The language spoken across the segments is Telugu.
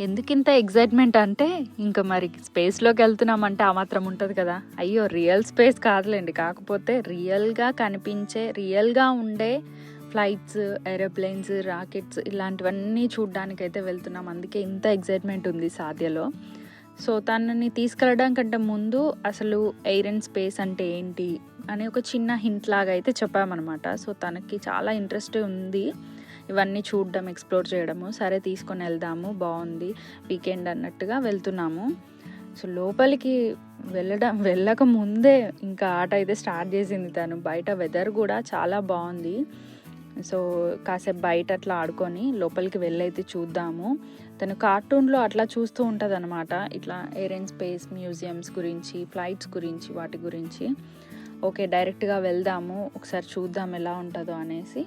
ఎందుకు ఇంత ఎగ్జైట్మెంట్ అంటే ఇంకా మరి స్పేస్లోకి వెళ్తున్నామంటే ఆ మాత్రం ఉంటుంది కదా. అయ్యో రియల్ స్పేస్ కాదులేండి. కాకపోతే రియల్గా కనిపించే రియల్గా ఉండే ఫ్లైట్స్ ఏరోప్లేన్స్ రాకెట్స్ ఇలాంటివన్నీ చూడ్డానికైతే వెళ్తున్నాం. అందుకే ఇంత ఎగ్జైట్మెంట్ ఉంది సాధ్యలో. సో తనని తీసుకెళ్ళడం కంటే ముందు అసలు ఎయిర్ అండ్ స్పేస్ అంటే ఏంటి అని ఒక చిన్న హింట్ లాగా అయితే చెప్పామన్నమాట. సో తనకి చాలా ఇంట్రెస్ట్ ఉంది. ఇవన్నీ చూడడం ఎక్స్ప్లోర్ చేయడము. సరే తీసుకొని వెళ్దాము బాగుంది వీకెండ్ అన్నట్టుగా వెళ్తున్నాము. సో లోపలికి వెళ్ళడం వెళ్ళక ముందే ఇంకా ఆట అయితే స్టార్ట్ చేసింది తను. బయట వెదర్ కూడా చాలా బాగుంది. సో కాసేపు బయట అట్లా ఆడుకొని లోపలికి వెళ్ళైతే చూద్దాము. తను కార్టూన్లో అట్లా చూస్తూ ఉంటుంది అనమాట ఇట్లా ఎయిర్ అండ్ స్పేస్ మ్యూజియంస్ గురించి ఫ్లైట్స్ గురించి వాటి గురించి. ఓకే డైరెక్ట్గా వెళ్దాము ఒకసారి చూద్దాం ఎలా ఉంటుందో అనేసి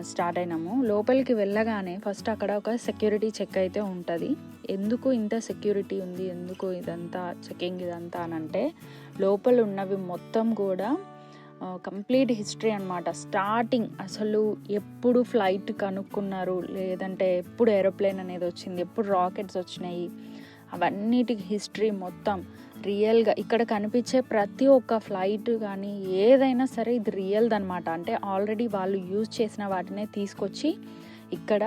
స్టార్ట్ అయినాము. లోపలికి వెళ్ళగానే ఫస్ట్ అక్కడ ఒక సెక్యూరిటీ చెక్ అయితే ఉంటుంది. ఎందుకు ఇంత సెక్యూరిటీ ఉంది? ఎందుకు ఇదంతా చెకింగ్ ఇదంతా అని అంటే లోపల ఉన్నవి మొత్తం కూడా కంప్లీట్ హిస్టరీ అనమాట స్టార్టింగ్ అసలు ఎప్పుడు ఫ్లైట్ కనుక్కున్నారు లేదంటే ఎప్పుడు ఏరోప్లేన్ అనేది వచ్చింది ఎప్పుడు రాకెట్స్ వచ్చినాయి అవన్నిటికి హిస్టరీ మొత్తం రియల్గా ఇక్కడ కనిపించే ప్రతి ఒక్క ఫ్లైట్ కానీ ఏదైనా సరే ఇది రియల్ది అనమాట అంటే ఆల్రెడీ వాళ్ళు యూజ్ చేసిన వాటినే తీసుకొచ్చి ఇక్కడ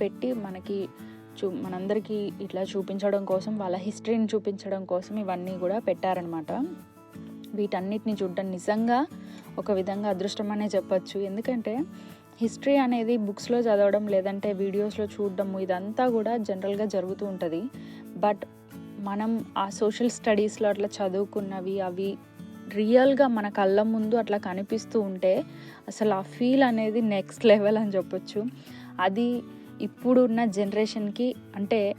పెట్టి మనకి చూ మనందరికీ ఇట్లా చూపించడం కోసం వాళ్ళ హిస్టరీని చూపించడం కోసం ఇవన్నీ కూడా పెట్టారనమాట వీటన్నిటిని చూడడం నిజంగా ఒక విధంగా అదృష్టం అనే చెప్పచ్చు. ఎందుకంటే హిస్టరీ అనేది బుక్స్లో చదవడం లేదంటే వీడియోస్లో చూడడము ఇదంతా కూడా జనరల్గా జరుగుతూ ఉంటుంది. బట్ మనం ఆ సోషల్ స్టడీస్లో అట్లా చదువుకున్నవి అవి రియల్గా మన కళ్ళ ముందు అట్లా కనిపిస్తూ ఉంటే అసలు ఆ ఫీల్ అనేది నెక్స్ట్ లెవెల్ అని చెప్పొచ్చు. అది ఇప్పుడున్న జనరేషన్కి అంటే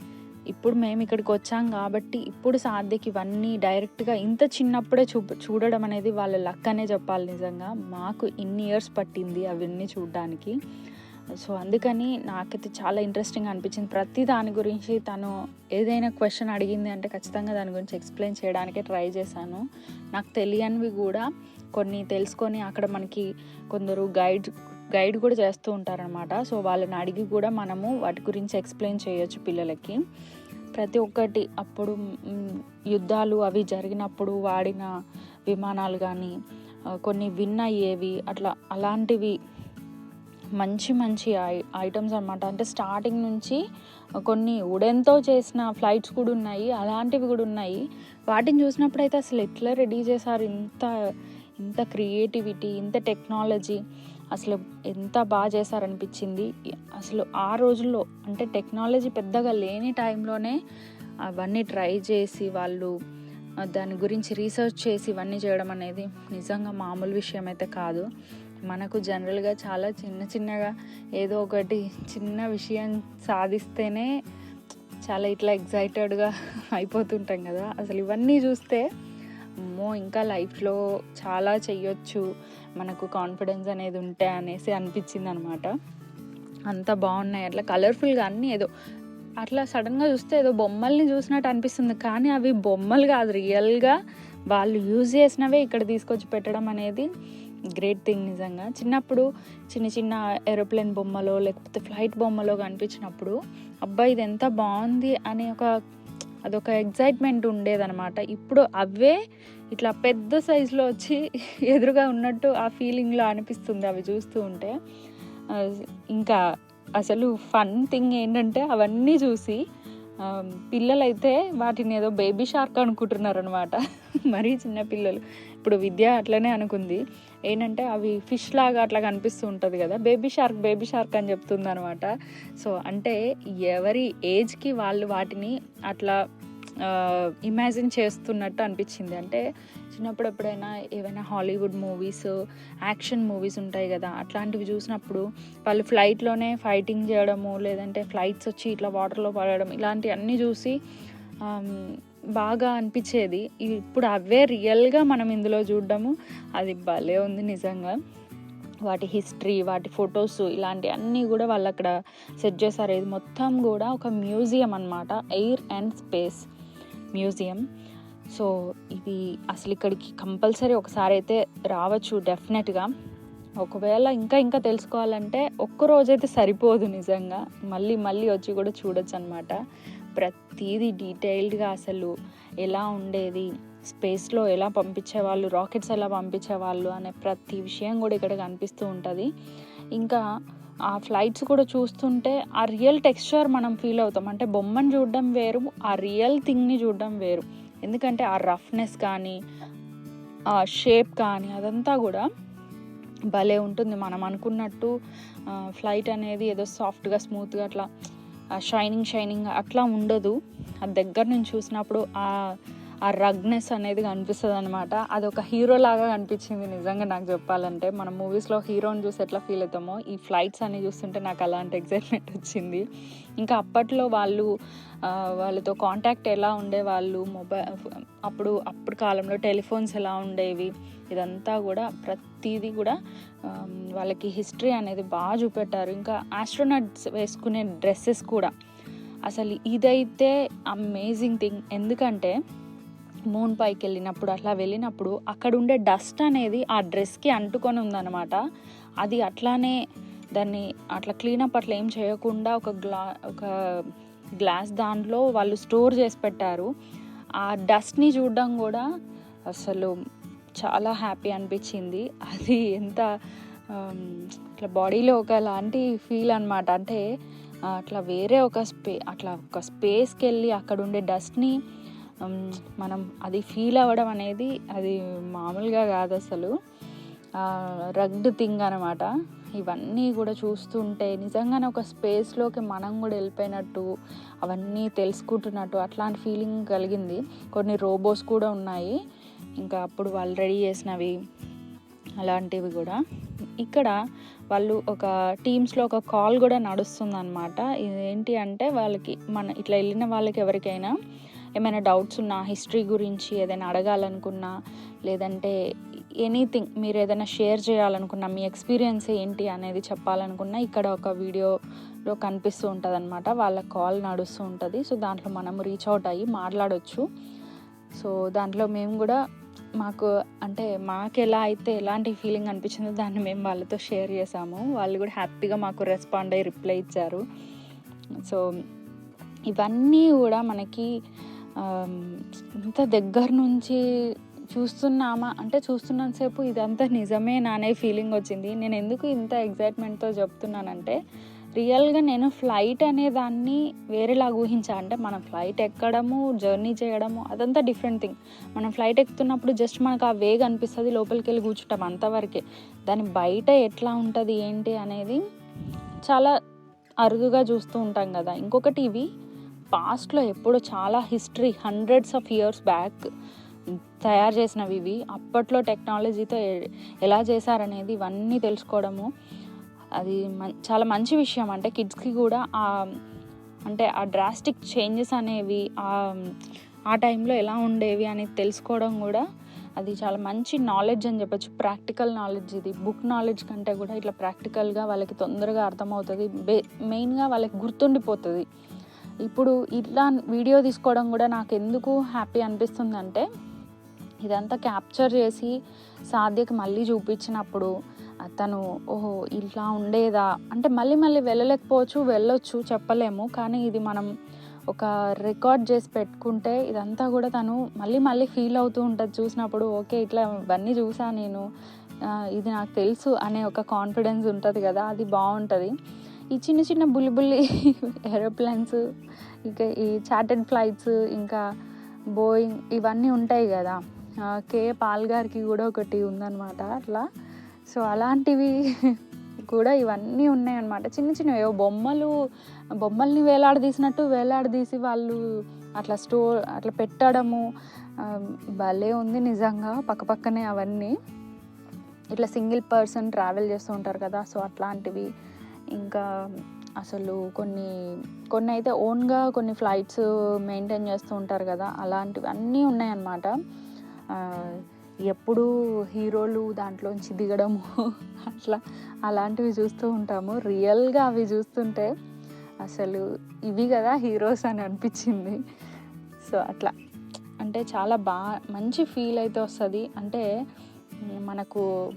ఇప్పుడు మేము ఇక్కడికి వచ్చాం కాబట్టి ఇప్పుడు సాధ్యకి ఇవన్నీ డైరెక్ట్గా ఇంత చిన్నప్పుడే చూ చూడడం అనేది వాళ్ళ లక్ అనే చెప్పాలి నిజంగా. మాకు ఇన్ని ఇయర్స్ పట్టింది అవన్నీ చూడడానికి. సో అందుకని నాకైతే చాలా ఇంట్రెస్టింగ్ అనిపించింది. ప్రతి దాని గురించి తను ఏదైనా క్వశ్చన్ అడిగింది అంటే ఖచ్చితంగా దాని గురించి ఎక్స్ప్లెయిన్ చేయడానికే ట్రై చేశాను. నాకు తెలియనివి కూడా కొన్ని తెలుసుకొని అక్కడ మనకి కొందరు గైడ్ గైడ్ కూడా చేస్తూ ఉంటారనమాట సో వాళ్ళని అడిగి కూడా మనము వాటి గురించి ఎక్స్ప్లెయిన్ చేయొచ్చు పిల్లలకి. ప్రతి ఒక్కటి అప్పుడు యుద్ధాలు అవి జరిగినప్పుడు వాడిన విమానాలు కానీ కొన్ని విన్ అయ్యేవి అట్లా అలాంటివి మంచి మంచి ఐ ఐటమ్స్ అనమాట అంటే స్టార్టింగ్ నుంచి కొన్ని ఉడెన్తో చేసిన ఫ్లైట్స్ కూడా ఉన్నాయి అలాంటివి కూడా ఉన్నాయి. వాటిని చూసినప్పుడు అయితే అసలు ఎట్లా రెడీ చేశారు? ఇంత ఇంత క్రియేటివిటీ ఇంత టెక్నాలజీ. అసలు ఎంత బాగా చేశారనిపించింది. అసలు ఆ రోజుల్లో అంటే టెక్నాలజీ పెద్దగా లేని టైంలోనే అవన్నీ ట్రై చేసి వాళ్ళు దాని గురించి రీసెర్చ్ చేసి ఇవన్నీ చేయడం అనేది నిజంగా మామూలు విషయం అయితే కాదు. మనకు జనరల్గా చాలా చిన్న చిన్నగా ఏదో ఒకటి చిన్న విషయం సాధిస్తేనే చాలా ఇట్లా ఎగ్జైటెడ్గా అయిపోతుంటాం కదా. అసలు ఇవన్నీ చూస్తే అమ్మో ఇంకా లైఫ్లో చాలా చెయ్యొచ్చు మనకు కాన్ఫిడెన్స్ అనేది ఉంటే అనేసి అనిపించింది అనమాట అంత బాగున్నాయి. అట్లా కలర్ఫుల్గా అన్నీ ఏదో అట్లా సడన్గా చూస్తే ఏదో బొమ్మల్ని చూసినట్టు అనిపిస్తుంది. కానీ అవి బొమ్మలు కాదు రియల్గా వాళ్ళు యూజ్ చేసినవే ఇక్కడ తీసుకొచ్చి పెట్టడం అనేది గ్రేట్ థింగ్ నిజంగా. చిన్నప్పుడు చిన్న చిన్న ఏరోప్లేన్ బొమ్మలో లేకపోతే ఫ్లైట్ బొమ్మలో కనిపించినప్పుడు అబ్బాయి ఇది ఎంత బాగుంది అనే ఒక అదొక ఎగ్జైట్మెంట్ ఉండేదనమాట ఇప్పుడు అవే ఇట్లా పెద్ద సైజులో వచ్చి ఎదురుగా ఉన్నట్టు ఆ ఫీలింగ్లో అనిపిస్తుంది అవి చూస్తూ ఉంటే. ఇంకా అసలు ఫన్ థింగ్ ఏంటంటే అవన్నీ చూసి పిల్లలైతే వాటిని ఏదో బేబీ షార్క్ అనుకుంటున్నారు అనమాట మరీ చిన్న పిల్లలు. ఇప్పుడు విద్య అట్లనే అనుకుంది. ఏంటంటే అవి ఫిష్ లాగా అట్లా కనిపిస్తూ ఉంటుంది కదా. బేబీ షార్క్ బేబీ షార్క్ అని చెప్తుంది అనమాట సో అంటే ఎవరి ఏజ్కి వాళ్ళు వాటిని అట్లా ఇమాజిన్ చేస్తున్నట్టు అనిపించింది. అంటే చిన్నప్పుడు ఎప్పుడైనా ఏవైనా హాలీవుడ్ మూవీస్ యాక్షన్ మూవీస్ ఉంటాయి కదా. అట్లాంటివి చూసినప్పుడు వాళ్ళు ఫ్లైట్లోనే ఫైటింగ్ చేయడము లేదంటే ఫ్లైట్స్ వచ్చి ఇట్లా వాటర్లో పడడం ఇలాంటివన్నీ చూసి బాగా అనిపించేది. ఇప్పుడు అవే రియల్గా మనం ఇందులో చూడడము. అది భలే ఉంది నిజంగా. వాటి హిస్టరీ వాటి ఫొటోస్ ఇలాంటి అన్నీ కూడా వాళ్ళు అక్కడ సెట్ చేశారు. ఇది మొత్తం కూడా ఒక మ్యూజియం అనమాట air and space museum. So ఇది అసలు ఇక్కడికి కంపల్సరీ ఒకసారి అయితే రావచ్చు డెఫినెట్గా. ఒకవేళ ఇంకా ఇంకా తెలుసుకోవాలంటే ఒక్కరోజైతే సరిపోదు నిజంగా. మళ్ళీ మళ్ళీ వచ్చి కూడా చూడొచ్చు అనమాట ప్రతిదీ డీటెయిల్డ్గా అసలు ఎలా ఉండేది స్పేస్లో ఎలా పంపించేవాళ్ళు రాకెట్స్ ఎలా పంపించేవాళ్ళు అనే ప్రతి విషయం కూడా ఇక్కడ కనిపిస్తూ ఉంటుంది. ఇంకా ఆ ఫ్లైట్స్ కూడా చూస్తుంటే ఆ రియల్ టెక్స్చర్ మనం ఫీల్ అవుతాం. అంటే బొమ్మను చూడడం వేరు ఆ రియల్ థింగ్ని చూడడం వేరు. ఎందుకంటే ఆ రఫ్నెస్ కానీ ఆ షేప్ కానీ అదంతా కూడా భలే ఉంటుంది. మనం అనుకున్నట్టు ఫ్లైట్ అనేది ఏదో సాఫ్ట్గా స్మూత్గా అట్లా షైనింగ్ షైనింగ్ అట్లా ఉండదు. ఆ దగ్గర నుంచి చూసినప్పుడు ఆ ఆ రగ్నెస్ అనేది కనిపిస్తుంది అనమాట అది ఒక హీరో లాగా కనిపించింది నిజంగా నాకు చెప్పాలంటే. మనం మూవీస్లో హీరోని చూసి ఎట్లా ఫీల్ అవుతామో ఈ ఫ్లైట్స్ అన్ని చూస్తుంటే నాకు అలాంటి ఎగ్జైట్మెంట్ వచ్చింది. ఇంకా అప్పట్లో వాళ్ళు వాళ్ళతో కాంటాక్ట్ ఎలా ఉండేవాళ్ళు మొబైల్ అప్పుడు అప్పుడు కాలంలో టెలిఫోన్స్ ఎలా ఉండేవి ఇదంతా కూడా ప్రతిదీ కూడా వాళ్ళకి హిస్టరీ అనేది బాగా చూపెట్టారు. ఇంకా ఆస్ట్రోనట్స్ వేసుకునే డ్రెస్సెస్ కూడా. అసలు ఇదైతే అమేజింగ్ థింగ్ ఎందుకంటే మూన్ పైకి వెళ్ళినప్పుడు అట్లా వెళ్ళినప్పుడు అక్కడ ఉండే డస్ట్ అనేది ఆ డ్రెస్కి అంటుకొని ఉందన్నమాట. అది అట్లానే దాన్ని అట్లా క్లీనప్ అట్లా ఏం చేయకుండా ఒక గ్లా ఒక గ్లాస్ దాంట్లో వాళ్ళు స్టోర్ చేసి పెట్టారు. ఆ డస్ట్ని చూడడం కూడా అసలు చాలా హ్యాపీ అనిపించింది. అది ఎంత ఇట్లా బాడీలో ఒకలాంటి ఫీల్ అనమాట అంటే అట్లా వేరే ఒక స్పే అట్లా ఒక స్పేస్కి వెళ్ళి అక్కడ ఉండే డస్ట్ని మనం అది ఫీల్ అవ్వడం అనేది అది మామూలుగా కాదు అసలు. రగ్డ్ థింగ్ అనమాట ఇవన్నీ కూడా చూస్తుంటే నిజంగానే ఒక స్పేస్లోకి మనం కూడా వెళ్ళిపోయినట్టు అవన్నీ తెలుసుకుంటున్నట్టు అట్లాంటి ఫీలింగ్ కలిగింది. కొన్ని రోబోస్ కూడా ఉన్నాయి. ఇంకా అప్పుడు వాళ్ళు రెడీ చేసినవి అలాంటివి కూడా. ఇక్కడ వాళ్ళు ఒక టీమ్స్లో ఒక కాల్ కూడా నడుస్తుంది అనమాట ఇదేంటి అంటే వాళ్ళకి మన ఇట్లా వెళ్ళిన వాళ్ళకి ఎవరికైనా ఏమైనా డౌట్స్ ఉన్నా హిస్టరీ గురించి ఏదైనా అడగాలనుకున్నా లేదంటే ఎనీథింగ్ మీరు ఏదైనా షేర్ చేయాలనుకున్నా మీ ఎక్స్పీరియన్స్ ఏంటి అనేది చెప్పాలనుకున్నా ఇక్కడ ఒక వీడియోలో కనిపిస్తూ ఉంటుంది అనమాట వాళ్ళ కాల్ నడుస్తూ ఉంటుంది. సో దాంట్లో మనం రీచ్ అవుట్ అయ్యి మాట్లాడవచ్చు సో దాంట్లో మేము కూడా మాకు అంటే మాకు ఎలా అయితే ఎలాంటి ఫీలింగ్ అనిపించిందో దాన్ని మేము వాళ్ళతో షేర్ చేసాము. వాళ్ళు కూడా హ్యాపీగా మాకు రెస్పాండ్ అయ్యి రిప్లై ఇచ్చారు. సో ఇవన్నీ కూడా మనకి ఇంత దగ్గర నుంచి చూస్తున్నామా? అంటే చూస్తున్నంతసేపు ఇదంతా నిజమేనా అనే ఫీలింగ్ వచ్చింది. నేను ఎందుకు ఇంత ఎగ్జైట్మెంట్తో చెప్తున్నానంటే రియల్గా నేను ఫ్లైట్ అనే దాన్ని వేరేలాగా ఊహించా. అంటే మనం ఫ్లైట్ ఎక్కడము జర్నీ చేయడము అదంతా డిఫరెంట్ థింగ్. మనం ఫ్లైట్ ఎక్కుతున్నప్పుడు జస్ట్ మనకు ఆ వేగ్ అనిపిస్తుంది లోపలికి వెళ్ళి కూర్చుంటాం అంతవరకే. దాని బయట ఎట్లా ఉంటుంది ఏంటి అనేది చాలా అరుదుగా చూస్తూ ఉంటాం కదా. ఇంకొకటి ఇవి పాస్ట్లో ఎప్పుడో చాలా history hundreds of years back తయారు చేసినవి ఇవి. అప్పట్లో టెక్నాలజీతో ఎలా చేశారనేది ఇవన్నీ తెలుసుకోవడము. అది చాలా మంచి విషయం. అంటే కిడ్స్కి కూడా ఆ అంటే ఆ డ్రాస్టిక్ చేంజెస్ అనేవి ఆ ఆ టైంలో ఎలా ఉండేవి అనేది తెలుసుకోవడం కూడా అది చాలా మంచి నాలెడ్జ్ అని చెప్పచ్చు. ప్రాక్టికల్ నాలెడ్జ్ ఇది. బుక్ నాలెడ్జ్ కంటే కూడా ఇట్లా ప్రాక్టికల్గా వాళ్ళకి తొందరగా అర్థమవుతుంది. బే మెయిన్గా వాళ్ళకి గుర్తుండిపోతుంది. ఇప్పుడు ఇట్లా వీడియో తీసుకోవడం కూడా నాకు ఎందుకు హ్యాపీ అనిపిస్తుంది అంటే ఇదంతా క్యాప్చర్ చేసి సాధ్యకి మళ్ళీ చూపించినప్పుడు తను ఓహో ఇట్లా ఉండేదా? అంటే మళ్ళీ మళ్ళీ వెళ్ళలేకపోవచ్చు వెళ్ళొచ్చు చెప్పలేము. కానీ ఇది మనం ఒక రికార్డ్ చేసి పెట్టుకుంటే ఇదంతా కూడా తను మళ్ళీ మళ్ళీ ఫీల్ అవుతూ ఉంటుంది. చూసినప్పుడు ఓకే ఇట్లా ఇవన్నీ చూసా నేను ఇది నాకు తెలుసు అనే ఒక కాన్ఫిడెన్స్ ఉంటుంది కదా అది బాగుంటుంది. ఈ చిన్న చిన్న బుల్లి బుల్లి ఏరోప్లేన్స్ ఇంకా ఈ చార్టెడ్ ఫ్లైట్స్ ఇంకా బోయింగ్ ఇవన్నీ ఉంటాయి కదా. కే పాల్ గారికి కూడా ఒకటి ఉందన్నమాట అట్లా. సో అలాంటివి కూడా ఇవన్నీ ఉన్నాయన్నమాట. చిన్న చిన్న ఏవో బొమ్మలు బొమ్మల్ని వేలాడదీసినట్టు వేలాడదీసి వాళ్ళు అట్లా స్టోర్ అట్లా పెట్టడము భలే ఉంది నిజంగా పక్కపక్కనే అవన్నీ. ఇట్లా సింగిల్ పర్సన్ ట్రావెల్ చేస్తూ ఉంటారు కదా సో అట్లాంటివి. ఇంకా అసలు కొన్ని కొన్ని అయితే ఓన్గా కొన్ని ఫ్లైట్స్ మెయింటైన్ చేస్తూ ఉంటారు కదా అలాంటివి అన్నీ ఉన్నాయన్నమాట ఎప్పుడూ హీరోలు దాంట్లోంచి దిగడము అట్లా అలాంటివి చూస్తూ ఉంటాము. రియల్గా అవి చూస్తుంటే అసలు ఇవి కదా హీరోస్ అని అనిపించింది. సో అట్లా. అంటే చాలా బాగా మంచి ఫీల్ అయితే వస్తుంది. అంటే మనకు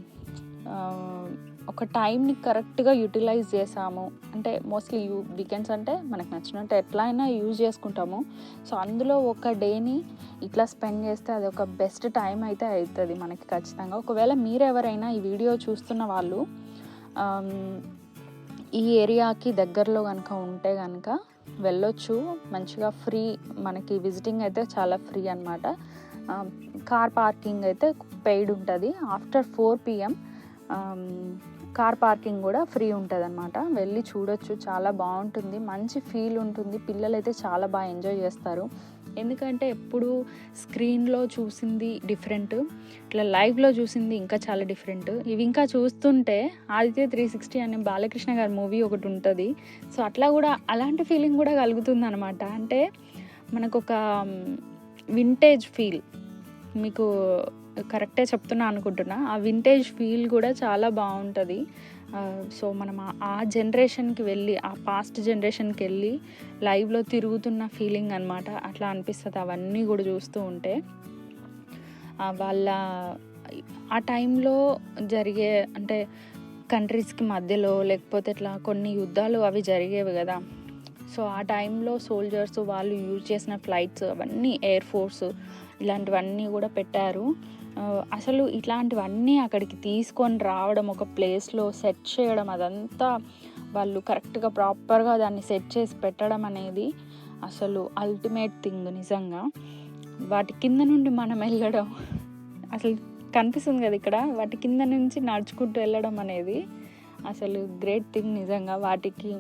ఒక టైంని కరెక్ట్గా యూటిలైజ్ చేసాము. అంటే మోస్ట్లీ యూ వీకెండ్స్ అంటే మనకు నచ్చినట్టు ఎట్లా అయినా యూజ్ చేసుకుంటాము. సో అందులో ఒక డేని ఇట్లా స్పెండ్ చేస్తే అది ఒక బెస్ట్ టైం అయితే అవుతుంది మనకి ఖచ్చితంగా. ఒకవేళ మీరు ఎవరైనా ఈ వీడియో చూస్తున్న వాళ్ళు ఈ ఏరియాకి దగ్గరలో కనుక ఉంటే కనుక వెళ్ళొచ్చు. మంచిగా ఫ్రీ మనకి విజిటింగ్ అయితే చాలా ఫ్రీ అనమాట కార్ పార్కింగ్ అయితే పెయిడ్ ఉంటుంది. After four PM car parking కూడా ఫ్రీ ఉంటుంది అనమాట వెళ్ళి చూడొచ్చు చాలా బాగుంటుంది మంచి ఫీల్ ఉంటుంది పిల్లలు అయితే చాలా బాగా ఎంజాయ్ చేస్తారు. ఎందుకంటే ఎప్పుడు స్క్రీన్లో చూసింది డిఫరెంట్ ఇట్లా లైవ్లో చూసింది ఇంకా చాలా డిఫరెంట్. ఇవి ఇంకా చూస్తుంటే ఆదిత్య త్రీ సిక్స్టీ అనే బాలకృష్ణ గారి మూవీ ఒకటి ఉంటుంది. సో అట్లా కూడా అలాంటి ఫీలింగ్ కూడా కలుగుతుంది అనమాట అంటే మనకు ఒక వింటేజ్ ఫీల్ మీకు కరెక్టే చెప్తున్నా అనుకుంటున్నా. ఆ వింటేజ్ ఫీల్ కూడా చాలా బాగుంటుంది. సో మనం ఆ- జనరేషన్కి వెళ్ళి ఆ పాస్ట్ జనరేషన్కి వెళ్ళి లైవ్లో తిరుగుతున్న ఫీలింగ్ అనమాట అట్లా అనిపిస్తుంది అవన్నీ కూడా చూస్తూ ఉంటే. వాళ్ళ ఆ టైంలో జరిగే అంటే కంట్రీస్కి మధ్యలో లేకపోతే ఇట్లా కొన్ని యుద్ధాలు అవి జరిగేవి కదా. సో ఆ టైంలో సోల్జర్స్ వాళ్ళు యూజ్ చేసిన ఫ్లైట్స్ అవన్నీ ఎయిర్ ఫోర్స్ ఇలాంటివన్నీ కూడా పెట్టారు. అసలు ఇట్లాంటివన్నీ అక్కడికి తీసుకొని రావడం ఒక ప్లేస్లో సెట్ చేయడం అదంతా వాళ్ళు కరెక్ట్గా ప్రాపర్గా దాన్ని సెట్ చేసి పెట్టడం అనేది అసలు అల్టిమేట్ థింగ్ నిజంగా. వాటి కింద నుండి మనం వెళ్ళడం అసలు కనిపిస్తుంది కదా ఇక్కడ వాటి కింద నుంచి నడుచుకుంటూ వెళ్ళడం అనేది అసలు గ్రేట్ థింగ్ నిజంగా. వాటికి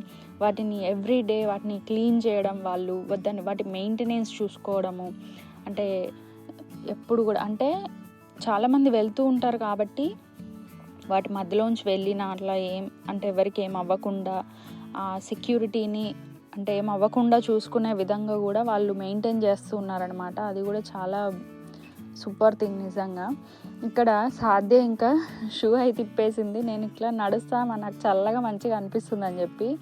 వాటిని ఎవ్రీ డే వాటిని క్లీన్ చేయడం వాళ్ళు దాన్ని వాటి మెయింటెనెన్స్ చూసుకోవడము. అంటే ఎప్పుడు కూడా అంటే చాలామంది వెళ్తూ ఉంటారు కాబట్టి వాటి మధ్యలోంచి వెళ్ళిన అట్లా ఏం అంటే ఎవరికి ఏం అవ్వకుండా ఆ సెక్యూరిటీని అంటే ఏం అవ్వకుండా చూసుకునే విధంగా కూడా వాళ్ళు మెయింటైన్ చేస్తూ ఉన్నారనమాట అది కూడా చాలా సూపర్ థింగ్ నిజంగా. ఇక్కడ సాధ్య ఇంకా షూ అయి తిప్పేసింది. నేను ఇట్లా నడుస్తా నాకు చల్లగా మంచిగా అనిపిస్తుంది అని చెప్పి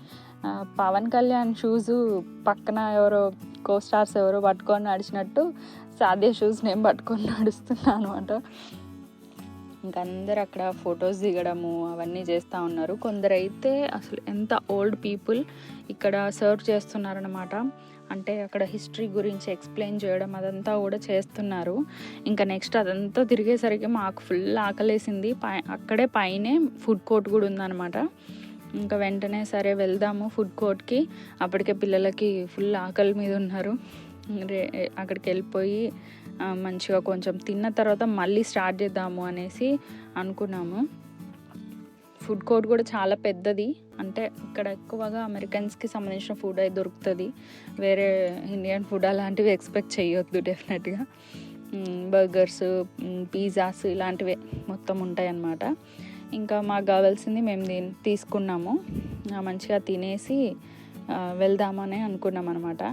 పవన్ కళ్యాణ్ షూస్ పక్కన ఎవరో కో స్టార్స్ ఎవరో పట్టుకొని నడిచినట్టు సాధ్య షూస్ నేను పట్టుకొని నడుస్తున్నాను అనమాట ఇంకా అందరు అక్కడ ఫొటోస్ దిగడము అవన్నీ చేస్తూ ఉన్నారు. కొందరైతే అసలు ఎంత ఓల్డ్ పీపుల్ ఇక్కడ సర్వ్ చేస్తున్నారనమాట అంటే అక్కడ హిస్టరీ గురించి ఎక్స్ప్లెయిన్ చేయడం అదంతా కూడా చేస్తున్నారు. ఇంకా నెక్స్ట్ అదంతా తిరిగేసరికి మాకు ఫుల్ ఆకలేసింది. పై అక్కడే పైనే ఫుడ్ కోర్ట్ కూడా ఉందన్నమాట. ఇంకా వెంటనే సరే వెళ్దాము ఫుడ్ కోర్ట్కి. అప్పటికే పిల్లలకి ఫుల్ ఆకలి మీద ఉన్నారు. అక్కడికి వెళ్ళిపోయి మంచిగా కొంచెం తిన్న తర్వాత మళ్ళీ స్టార్ట్ చేద్దాము అనేసి అనుకున్నాము. ఫుడ్ కోర్ట్ కూడా చాలా పెద్దది. అంటే ఇక్కడ ఎక్కువగా అమెరికన్స్కి సంబంధించిన ఫుడ్ అయితే దొరుకుతుంది. వేరే ఇండియన్ ఫుడ్ అలాంటివి ఎక్స్పెక్ట్ చేయొద్దు డెఫినెట్గా. బర్గర్స్ పిజ్జాస్ ఇలాంటివి మొత్తం ఉంటాయి అన్నమాట ఇంకా మాకు కావాల్సింది మేము దీన్ని తీసుకున్నాము. మంచిగా తినేసి వెళ్దామనే వెళ్దామని అనుకున్నాం అనమాట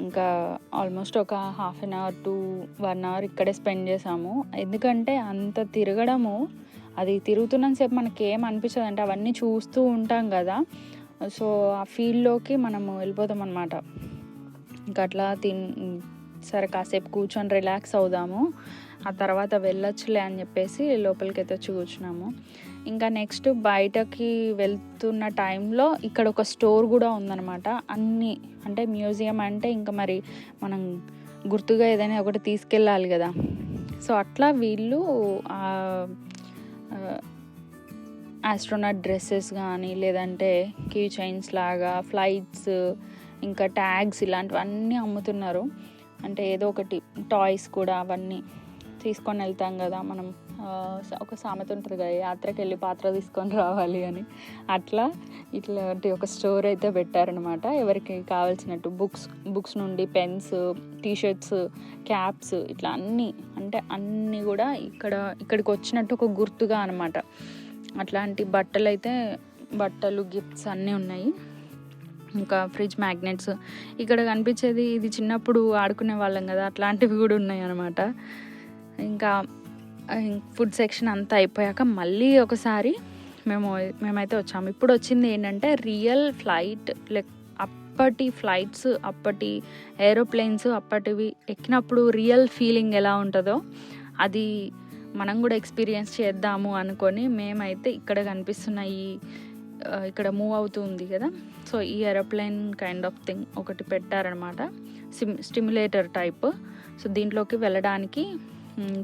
ఇంకా ఆల్మోస్ట్ ఒక half an hour to one hour ఇక్కడే స్పెండ్ చేసాము ఎందుకంటే అంత తిరగడము అది తిరుగుతున్నంతసేపు మనకి ఏం అనిపించదు అంటే అవన్నీ చూస్తూ ఉంటాం కదా. సో ఆ ఫీల్డ్లోకి మనము వెళ్ళిపోతాం అనమాట ఇంకా అట్లా తిన్ సరే కాసేపు కూర్చొని రిలాక్స్ అవుదాము. ఆ తర్వాత వెళ్ళొచ్చులే అని చెప్పేసి లోపలికి అయితే వచ్చి కూర్చున్నాము. ఇంకా నెక్స్ట్ బయటకి వెళ్తున్న టైంలో ఇక్కడ ఒక స్టోర్ కూడా ఉందన్నమాట. అన్ని అంటే మ్యూజియం అంటే ఇంకా మరి మనం గుర్తుగా ఏదైనా ఒకటి తీసుకెళ్ళాలి కదా. సో అట్లా వీళ్ళు ఆస్ట్రోనాట్ డ్రెస్సెస్ కానీ లేదంటే కీ చైన్స్ లాగా ఫ్లైట్స్ ఇంకా ట్యాగ్స్ ఇలాంటివన్నీ అమ్ముతున్నారు. అంటే ఏదో ఒకటి టాయ్స్ కూడా అవన్నీ తీసుకొని వెళ్తాం కదా మనం. ఒక సామెత ఉంటుంది కదా యాత్రకి వెళ్ళి పాత్ర తీసుకొని రావాలి అని. అట్లా ఇట్లాంటి ఒక స్టోర్ అయితే పెట్టారనమాట. ఎవరికి కావాల్సినట్టు బుక్స్ బుక్స్ నుండి పెన్స్ టీషర్ట్స్ క్యాప్స్ ఇట్లా అన్నీ అంటే అన్నీ కూడా ఇక్కడ ఇక్కడికి వచ్చినట్టు ఒక గుర్తుగా అనమాట. అట్లాంటి బట్టలు అయితే బట్టలు గిఫ్ట్స్ అన్నీ ఉన్నాయి. ఇంకా ఫ్రిడ్జ్ మ్యాగ్నెట్స్. ఇక్కడ కనిపించేది ఇది చిన్నప్పుడు ఆడుకునే వాళ్ళం కదా అట్లాంటివి కూడా ఉన్నాయి అనమాట. ఇంకా ఫుడ్ సెక్షన్ అంతా అయిపోయాక మళ్ళీ ఒకసారి మేము మేమైతే వచ్చాము. ఇప్పుడు వచ్చింది ఏంటంటే రియల్ ఫ్లైట్ లైక్ అప్పటి ఫ్లైట్స్ అప్పటి ఏరోప్లేన్స్ అప్పటివి ఎక్కినప్పుడు రియల్ ఫీలింగ్ ఎలా ఉంటుందో అది మనం కూడా ఎక్స్పీరియన్స్ చేద్దాము అనుకొని మేమైతే ఇక్కడ కనిపిస్తున్న ఈ ఇక్కడ మూవ్ అవుతూ ఉంది కదా. సో ఈ ఏరోప్లేన్ కైండ్ ఆఫ్ థింగ్ ఒకటి పెట్టారనమాట. SIM stimulator type. సో దీంట్లోకి వెళ్ళడానికి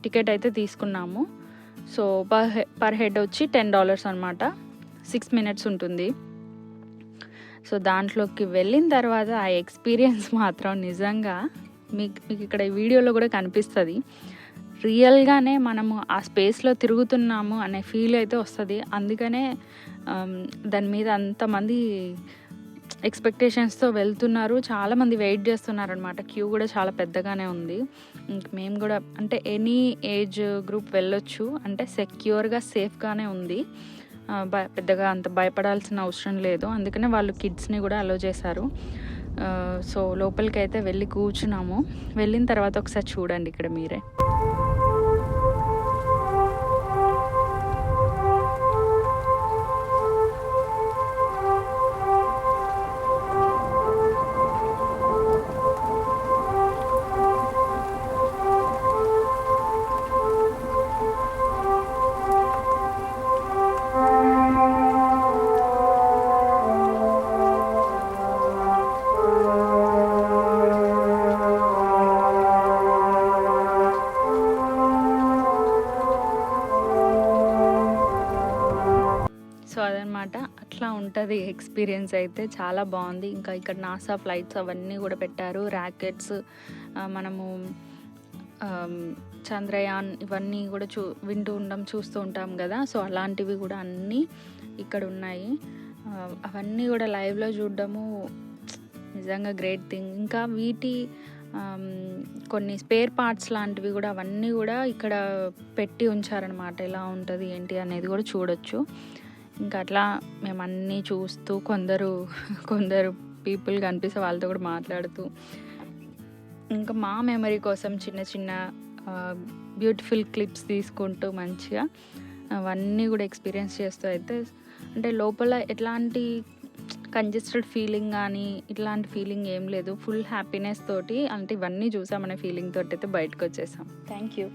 టికెట్ అయితే తీసుకున్నాము. సో పర్ పర్ హెడ్ వచ్చి టెన్ డాలర్స్ అనమాట సిక్స్ మినిట్స్ ఉంటుంది. సో దాంట్లోకి వెళ్ళిన తర్వాత ఆ ఎక్స్పీరియన్స్ మాత్రం నిజంగా మీకు మీకు ఇక్కడ ఈ వీడియోలో కూడా కనిపిస్తుంది. రియల్గానే మనము ఆ స్పేస్లో తిరుగుతున్నాము అనే ఫీల్ అయితే వస్తుంది. అందుకనే దాని మీద అంతమంది ఎక్స్పెక్టేషన్స్తో వెళ్తున్నారు. చాలామంది వెయిట్ చేస్తున్నారు అనమాట క్యూ కూడా చాలా పెద్దగానే ఉంది. ఇంక మేము కూడా అంటే ఎనీ ఏజ్ గ్రూప్ వెళ్ళొచ్చు. అంటే సెక్యూర్గా సేఫ్గానే ఉంది. భయ పెద్దగా అంత భయపడాల్సిన అవసరం లేదు. అందుకనే వాళ్ళు కిడ్స్ని కూడా అలో చేశారు. సో లోపలికి అయితే వెళ్ళి కూర్చున్నాము. వెళ్ళిన తర్వాత ఒకసారి చూడండి ఇక్కడ మీరే. ఉంటుంది ఎక్స్పీరియన్స్ అయితే చాలా బాగుంది. ఇంకా ఇక్కడ నాసా ఫ్లైట్స్ అవన్నీ కూడా పెట్టారు. ర్యాకెట్స్ మనము చంద్రయాన్ ఇవన్నీ కూడా చూ వింటూ ఉంటాం చూస్తూ ఉంటాం కదా. సో అలాంటివి కూడా అన్నీ ఇక్కడ ఉన్నాయి. అవన్నీ కూడా లైవ్లో చూడడము నిజంగా గ్రేట్ థింగ్. ఇంకా వీటి కొన్ని స్పేర్ పార్ట్స్ లాంటివి కూడా అవన్నీ కూడా ఇక్కడ పెట్టి ఉంచారనమాట ఎలా ఉంటుంది ఏంటి అనేది కూడా చూడొచ్చు. ఇంకా అట్లా మేము అన్నీ చూస్తూ కొందరు కొందరు పీపుల్ కనిపిస్తే వాళ్ళతో కూడా మాట్లాడుతూ ఇంకా మా మెమరీ కోసం చిన్న చిన్న బ్యూటిఫుల్ క్లిప్స్ తీసుకుంటూ మంచిగా అవన్నీ కూడా ఎక్స్పీరియన్స్ చేస్తూ అయితే అంటే లోపల ఎట్లాంటి కంజెస్టెడ్ ఫీలింగ్ కానీ ఇట్లాంటి ఫీలింగ్ ఏం లేదు. ఫుల్ హ్యాపీనెస్ తోటి అంటే ఇవన్నీ చూసామనే ఫీలింగ్ తోటి అయితే బయటకు వచ్చేసాం. Thank you